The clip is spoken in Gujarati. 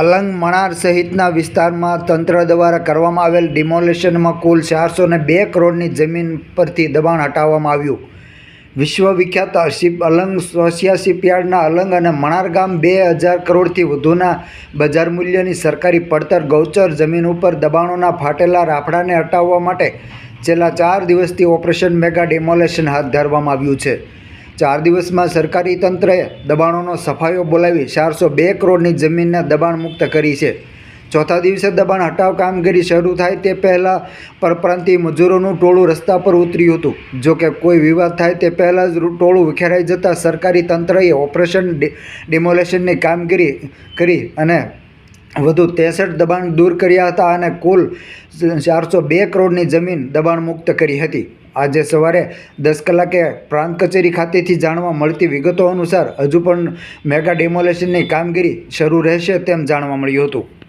અલંગ મણાર સહિતના વિસ્તારમાં તંત્ર દ્વારા કરવામાં આવેલ ડિમોલેશનમાં કુલ ચારસો ને બે કરોડની જમીન પરથી દબાણ હટાવવામાં આવ્યું. વિશ્વવિખ્યાત શિપ અલંગ સોસિયા શિપયાર્ડના અલંગ અને મણાર ગામ બે હજાર કરોડથી વધુના બજાર મૂલ્યની સરકારી પડતર ગૌચર જમીન ઉપર દબાણોના ફાટેલા રાફડાને હટાવવા માટે છેલ્લા ચાર દિવસથી ઓપરેશન મેગા ડિમોલેશન હાથ ધરવામાં આવ્યું છે. ચાર દિવસમાં સરકારી તંત્રએ દબાણોનો સફાયો બોલાવી ચારસો બે કરોડની જમીનને દબાણ મુક્ત કરી છે. ચોથા દિવસે દબાણ હટાવ કામગીરી શરૂ થાય તે પહેલાં પરપ્રાંતિય મજૂરોનું ટોળું રસ્તા પર ઉતર્યું હતું. જો કે કોઈ વિવાદ થાય તે પહેલાં જ ટોળું વિખેરાઈ જતાં સરકારી તંત્રએ ઓપરેશન ડિમોલેશનની કામગીરી કરી અને વધુ ત્રેસઠ દબાણ દૂર કર્યા હતા અને કુલ ચારસો બે કરોડની જમીન દબાણ મુક્ત કરી હતી. આજે સવારે દસ કલાકે પ્રાંત કચેરી ખાતેથી જાણવા મળતી વિગતો અનુસાર હજુ પણ મેગા ડિમોલેશનની કામગીરી શરૂ રહેશે તેમ જાણવા મળ્યું હતું.